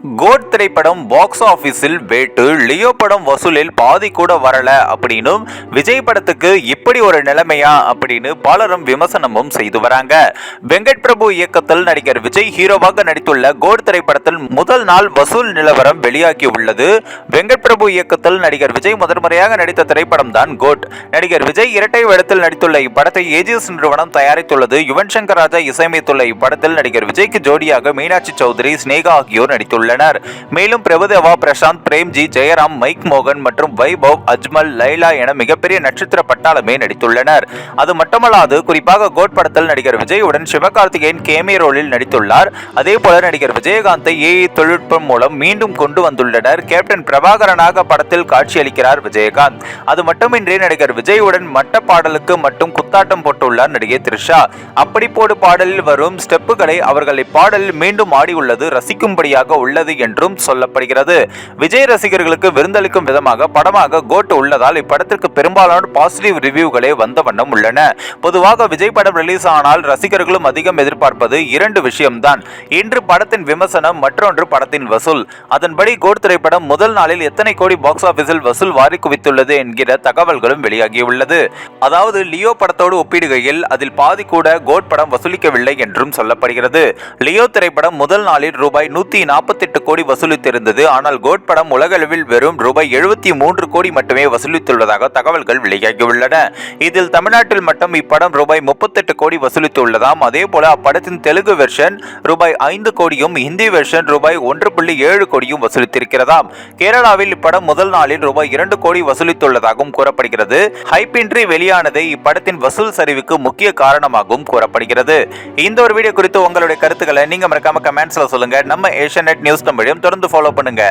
Code திரைப்படம் box ஆஃபீஸில் வேட்டு லியோ படம் வசூலில் பாதி கூட வரல அப்படின்னும் விஜய் படத்துக்கு இப்படி ஒரு நிலைமையா அப்படின்னு பலரும் விமர்சனமும் செய்து வராங்க. வெங்கட் பிரபு இயக்கத்தில் நடிகர் விஜய் ஹீரோவாக நடித்துள்ள கோட் திரைப்படத்தில் முதல் நாள் வசூல் நிலவரம் வெளியாகி உள்ளது. வெங்கட் பிரபு இயக்கத்தில் நடிகர் விஜய் முதன்முறையாக நடித்த திரைப்படம் தான் கோட். நடிகர் விஜய் இரட்டை வேடத்தில் நடித்துள்ள இப்படத்தை ஏஜிஎஸ் நிறுவனம் தயாரித்துள்ளது. யுவன் சங்கர் ராஜா இசையமைத்துள்ள இப்படத்தில் நடிகர் விஜய்க்கு ஜோடியாக மீனாட்சி சௌத்ரி ஸ்னேகா ஆகியோர் நடித்துள்ளனர். மேலும் பிரபுதேவா பிரசாந்த் பிரேம்ஜி ஜெயராம் மைக் மோகன் மற்றும் வைபவ் அஜ்மல் லைலா என மிகப்பெரிய நட்சத்திர பட்டாளமே நடித்துள்ளனர். அது மட்டுமல்லாது குறிப்பாக கோட் படத்தில் நடிகர் விஜயுடன் சிவகார்த்திகேயன் கேமிய ரோலில் நடித்துள்ளார். அதே போல நடிகர் விஜயகாந்தை ஏஐ தொழில்நுட்பம் மூலம் மீண்டும் கொண்டு வந்துள்ளனர். கேப்டன் பிரபாகரனாக படத்தில் காட்சியளிக்கிறார் விஜயகாந்த். அது மட்டுமின்றி நடிகர் விஜயுடன் மட்ட பாடலுக்கு மட்டும் குத்தாட்டம் போட்டுள்ளார் நடிகை த்ரிஷா. அப்படி போடு பாடலில் வரும் ஸ்டெப்புகளை அவர்கள் இப்பாடலில் மீண்டும் ஆடியுள்ளது ரசிக்கும்படியாக உள்ளது. என்றும் சொல்லப்படுகிறது. விஜய் ரசிகர்களுக்கு விருந்தளிக்கும் விதமாக படமாக கோட் உள்ளதால் இப்படத்திற்கு பெரும்பாலான பாசிட்டிவ் ரிவ்யூகளே வந்த வண்ணம் உள்ளன. பொதுவாக விஜய் படம் ரிலீஸ் ஆனால் ரசிகர்களும் அதிகம் எதிர்பார்ப்பது இரண்டு விஷயம்தான். இன்று படத்தின் விமர்சனம் மற்றொன்று படத்தின் வசூல். அதன்படி கோட் திரைப்படம் முதல் நாளில் எத்தனை கோடி பாக்ஸ் ஆபீஸில் வசூல் வாரி குவித்துள்ளது என்கிற தகவல்களும் வெளியாகியுள்ளது. அதாவது லியோ படத்தோடு ஒப்பிடுகையில் அதில் பாதி கூட கோட் படம் வசூலிக்கவில்லை என்றும் சொல்லப்படுகிறது. லியோ திரைப்படம் முதல் நாளில் ரூபாய் நூத்தி நாற்பத்தி எட்டு கோடி வசூலித்திருந்தது. ஆனால் கோட் படம் உலகளவில் வெறும் ரூபாய் எழுபத்தி மூன்று கோடி மட்டுமே வசூலித்துள்ளதாக தகவல்கள் வெளியாகியுள்ளன. இதில் தமிழ்நாட்டில் மட்டும் இப்படம் ரூபாய் முப்பத்தெட்டு கோடி வசூலித்துள்ளதாம். அதே போல அப்படத்தின் தெலுங்கு வெர்ஷன் ரூபாய் ஐந்து கோடியும் ஹிந்தி வெர்ஷன் ரூபாய் ஒன்று புள்ளி ஏழு கோடியும் வசூலித்திருக்கிறதாம். கேரளாவில் இப்படம் முதல் நாளில் ரூபாய் இரண்டு கோடி வசூலித்துள்ளதாகவும் கூறப்படுகிறது. ஹைப்பின்றி வெளியானதே இப்படத்தின் வசூல் சரிவுக்கு முக்கிய காரணமாகவும் கூறப்படுகிறது. இந்த ஒரு வீடியோ குறித்து உங்களுடைய கருத்துக்களை நீங்க மறக்காம கமெண்ட்ஸ்ல சொல்லுங்க. நம்ம ஏஷியா நியூஸ் தமிழையும் தொடர்ந்து ஃபாலோ பண்ணுங்க.